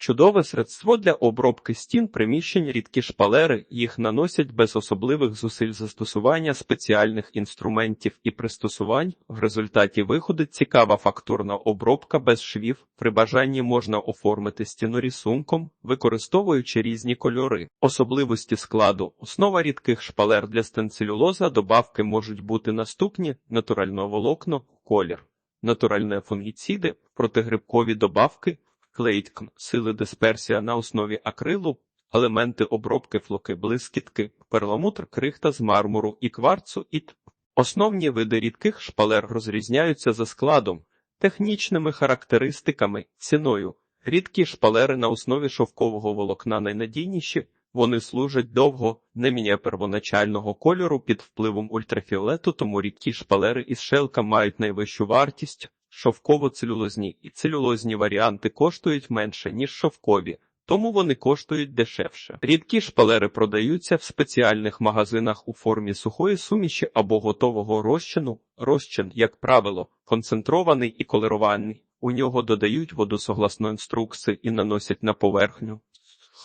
Чудове средство для обробки стін приміщень рідкі шпалери, їх наносять без особливих зусиль застосування спеціальних інструментів і пристосувань. В результаті виходить цікава фактурна обробка без швів. При бажанні можна оформити стіну рисунком, використовуючи різні кольори. Особливості складу. Основа рідких шпалер для стенцелюлоза добавки можуть бути наступні: натуральне волокно, колір, натуральне фунгіциди, протигрибкові добавки, клейткм, сили дисперсія на основі акрилу, елементи обробки флоки блискітки, перламутр, крихта з мармуру і кварцу і т. Основні види рідких шпалер розрізняються за складом, технічними характеристиками, ціною. Рідкі шпалери на основі шовкового волокна найнадійніші, вони служать довго, не міняє первоначального кольору під впливом ультрафіолету, тому рідкі шпалери із шелка мають найвищу вартість. Шовково-целюлозні і целюлозні варіанти коштують менше, ніж шовкові, тому вони коштують дешевше. Рідкі шпалери продаються в спеціальних магазинах у формі сухої суміші або готового розчину. Розчин, як правило, концентрований і колерований. У нього додають воду согласно інструкції і наносять на поверхню.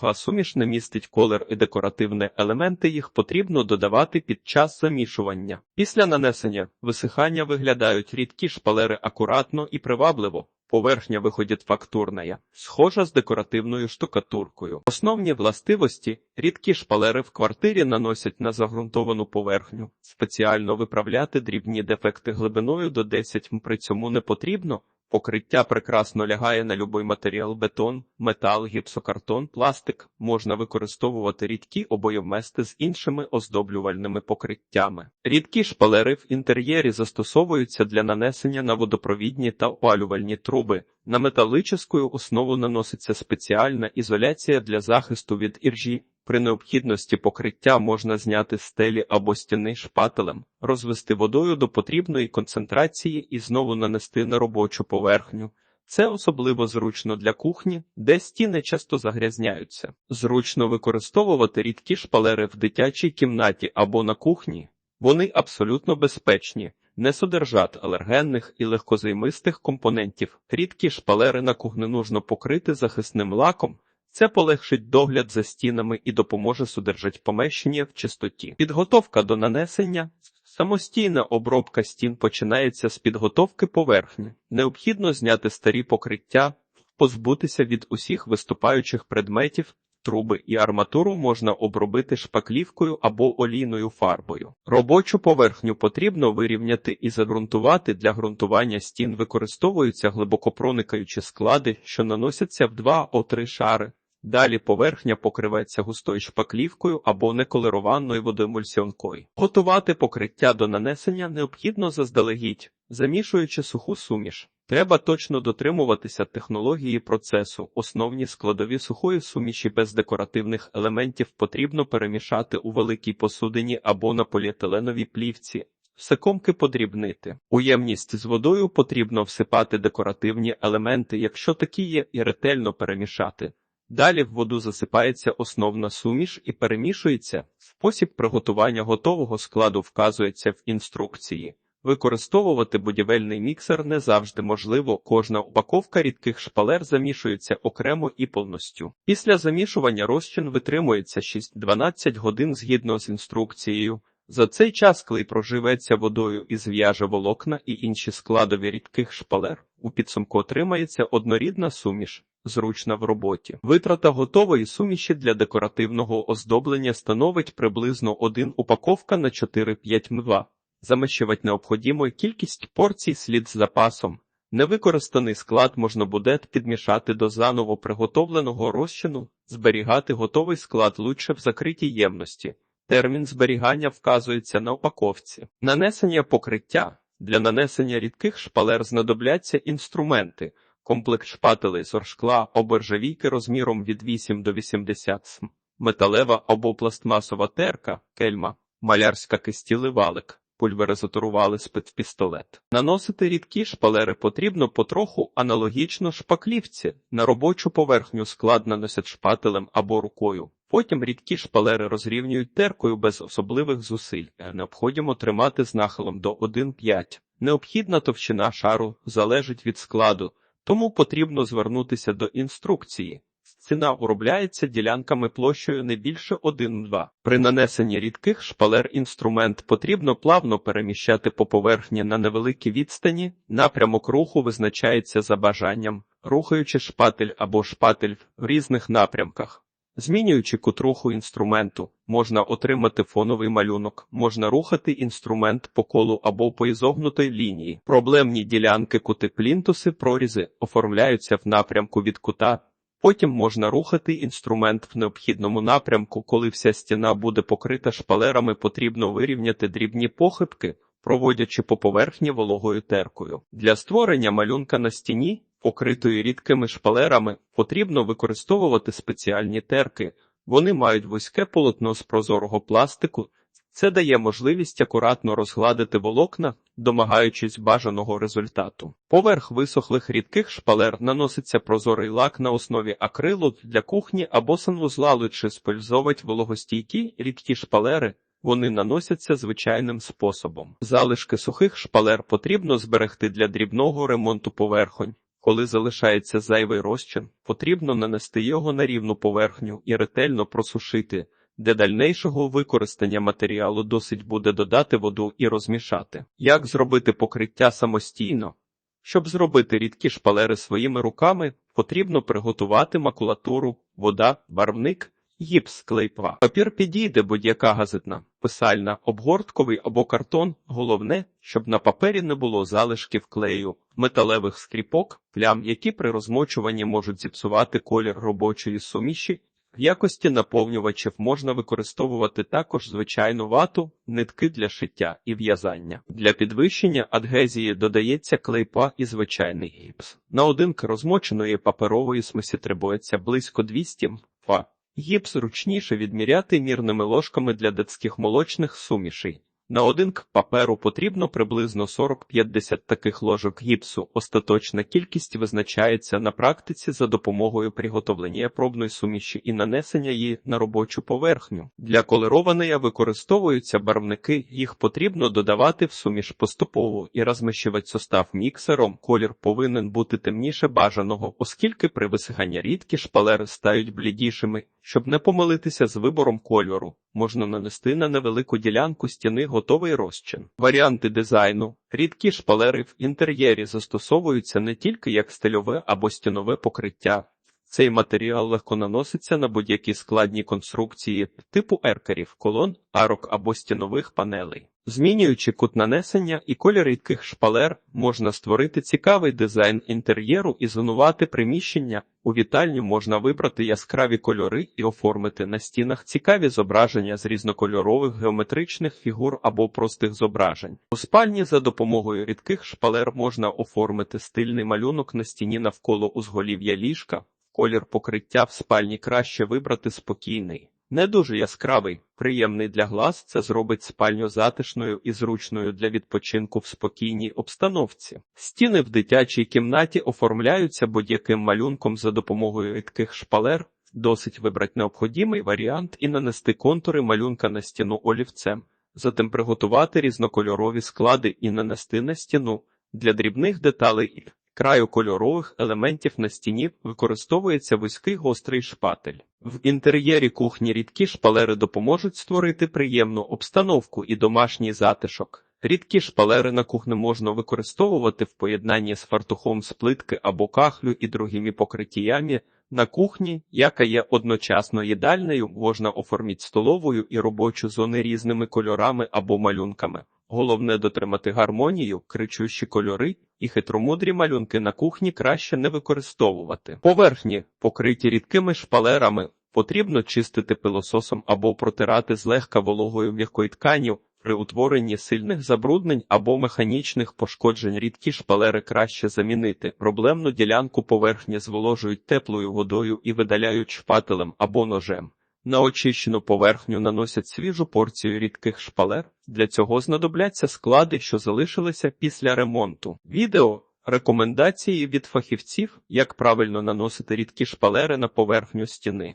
А суміш не містить колер і декоративні елементи, їх потрібно додавати під час замішування. Після нанесення висихання виглядають рідкі шпалери акуратно і привабливо. Поверхня виходить фактурна, схожа з декоративною штукатуркою. Основні властивості рідкі шпалери в квартирі наносять на загрунтовану поверхню. Спеціально виправляти дрібні дефекти глибиною до 10 м при цьому не потрібно. Покриття прекрасно лягає на любий матеріал бетон, метал, гіпсокартон, пластик. Можна використовувати рідкі обоєвмести з іншими оздоблювальними покриттями. Рідкі шпалери в інтер'єрі застосовуються для нанесення на водопровідні та опалювальні труби. На металичну основу наноситься спеціальна ізоляція для захисту від іржі. При необхідності покриття можна зняти стелі або стіни шпателем, розвести водою до потрібної концентрації і знову нанести на робочу поверхню. Це особливо зручно для кухні, де стіни часто загрязняються. Зручно використовувати рідкі шпалери в дитячій кімнаті або на кухні. Вони абсолютно безпечні, не содержать алергенних і легкозаймистих компонентів. Рідкі шпалери на кухню нужно покрити захисним лаком. Це полегшить догляд за стінами і допоможе содержати помещення в чистоті. Підготовка до нанесення. Самостійна обробка стін починається з підготовки поверхні. Необхідно зняти старі покриття, позбутися від усіх виступаючих предметів, труби і арматуру можна обробити шпаклівкою або олійною фарбою. Робочу поверхню потрібно вирівняти і загрунтувати. Для ґрунтування стін використовуються глибокопроникаючі склади, що наносяться в 2-3 шари. Далі поверхня покриветься густою шпаклівкою або неколерованою водоемульсіонкою. Готувати покриття до нанесення необхідно заздалегідь, замішуючи суху суміш. Треба точно дотримуватися технології процесу. Основні складові сухої суміші без декоративних елементів потрібно перемішати у великій посудині або на поліетиленовій плівці. Секомки подрібнити. Уємність з водою потрібно всипати декоративні елементи, якщо такі є, і ретельно перемішати. Далі в воду засипається основна суміш і перемішується. Спосіб приготування готового складу вказується в інструкції. Використовувати будівельний міксер не завжди можливо, кожна упаковка рідких шпалер замішується окремо і повністю. Після замішування розчин витримується 6-12 годин згідно з інструкцією. За цей час клей проживеться водою і зв'яже волокна і інші складові рідких шпалер. У підсумку отримається однорідна суміш. Зручна в роботі. Витрата готової суміші для декоративного оздоблення становить приблизно 1 упаковка на 4-5 мва. Замащувати необхідну кількість порцій слід з запасом. Невикористаний склад можна буде підмішати до заново приготовленого розчину, зберігати готовий склад лучше в закритій ємності. Термін зберігання вказується на упаковці. Нанесення покриття. Для нанесення рідких шпалер знадобляться інструменти. Комплект шпателей з оршкла або ржавійки розміром від 8 до 80 см, металева або пластмасова терка, кельма, малярська кистіли валик, пульверизаторували спецпістолет. Наносити рідкі шпалери потрібно потроху аналогічно шпаклівці. На робочу поверхню склад наносять шпателем або рукою. Потім рідкі шпалери розрівнюють теркою без особливих зусиль. Необхідно тримати з нахилом до 1,5. Необхідна товщина шару залежить від складу. Тому потрібно звернутися до інструкції. Ціна уробляється ділянками площею не більше 1-2. При нанесенні рідких шпалер інструмент потрібно плавно переміщати по поверхні на невеликій відстані. Напрямок руху визначається за бажанням, рухаючи шпатель або шпатель в різних напрямках. Змінюючи кут руху інструменту, можна отримати фоновий малюнок, можна рухати інструмент по колу або по ізогнутій лінії. Проблемні ділянки кути плінтуси прорізи оформляються в напрямку від кута. Потім можна рухати інструмент в необхідному напрямку, коли вся стіна буде покрита шпалерами, потрібно вирівняти дрібні похибки, проводячи по поверхні вологою теркою. Для створення малюнка на стіні, покритої рідкими шпалерами, потрібно використовувати спеціальні терки. Вони мають вузьке полотно з прозорого пластику. Це дає можливість акуратно розгладити волокна, домагаючись бажаного результату. Поверх висохлих рідких шпалер наноситься прозорий лак на основі акрилу для кухні або санвузла лучше спользовать вологостійкі рідкі шпалери. Вони наносяться звичайним способом. Залишки сухих шпалер потрібно зберегти для дрібного ремонту поверхонь. Коли залишається зайвий розчин, потрібно нанести його на рівну поверхню і ретельно просушити. Для дальнейшого використання матеріалу досить буде додати воду і розмішати. Як зробити покриття самостійно? Щоб зробити рідкі шпалери своїми руками, потрібно приготувати макулатуру, вода, барвник, гіпс, клейпа. Папір підійде будь-яка газетна, писальна, обгортковий або картон. Головне, щоб на папері не було залишків клею, металевих скріпок, плям, які при розмочуванні можуть зіпсувати колір робочої суміші. В якості наповнювачів можна використовувати також звичайну вату, нитки для шиття і в'язання. Для підвищення адгезії додається клейпа і звичайний гіпс. На одинки розмоченої паперової смесі требується близько 200 фа. Гіпс ручніше відміряти мірними ложками для дитських молочних сумішей. На один к паперу потрібно приблизно 40-50 таких ложок гіпсу. Остаточна кількість визначається на практиці за допомогою приготовлення пробної суміші і нанесення її на робочу поверхню. Для колерованої використовуються барвники, їх потрібно додавати в суміш поступово і розміщувати состав міксером. Колір повинен бути темніше бажаного, оскільки при висиханні рідкі шпалери стають блідішими. Щоб не помилитися з вибором кольору, можна нанести на невелику ділянку стіни готовий розчин. Варіанти дизайну. Рідкі шпалери в інтер'єрі застосовуються не тільки як стильове або стінове покриття. Цей матеріал легко наноситься на будь-які складні конструкції типу еркерів, колон, арок або стінових панелей. Змінюючи кут нанесення і колір рідких шпалер, можна створити цікавий дизайн інтер'єру і зонувати приміщення. У вітальню можна вибрати яскраві кольори і оформити на стінах цікаві зображення з різнокольорових геометричних фігур або простих зображень. У спальні за допомогою рідких шпалер можна оформити стильний малюнок на стіні навколо узголів'я ліжка. Колір покриття в спальні краще вибрати спокійний. Не дуже яскравий, приємний для глаз, це зробить спальню затишною і зручною для відпочинку в спокійній обстановці. Стіни в дитячій кімнаті оформляються будь-яким малюнком за допомогою рідких шпалер. Досить вибрати необхідний варіант і нанести контури малюнка на стіну олівцем, затим приготувати різнокольорові склади і нанести на стіну для дрібних деталей. Краю кольорових елементів на стіні використовується вузький гострий шпатель. В інтер'єрі кухні рідкі шпалери допоможуть створити приємну обстановку і домашній затишок. Рідкі шпалери на кухні можна використовувати в поєднанні з фартухом з плитки або кахлю і другими покриттями. На кухні, яка є одночасно їдальнею, можна оформити столовою і робочу зони різними кольорами або малюнками. Головне дотримати гармонію, кричущі кольори і хитромудрі малюнки на кухні краще не використовувати. Поверхні, покриті рідкими шпалерами, потрібно чистити пилососом або протирати злегка вологою м'якою тканів. При утворенні сильних забруднень або механічних пошкоджень рідкі шпалери краще замінити. Проблемну ділянку поверхні зволожують теплою водою і видаляють шпателем або ножем. На очищену поверхню наносять свіжу порцію рідких шпалер. Для цього знадобляться склади, що залишилися після ремонту. Відео рекомендації від фахівців, як правильно наносити рідкі шпалери на поверхню стіни.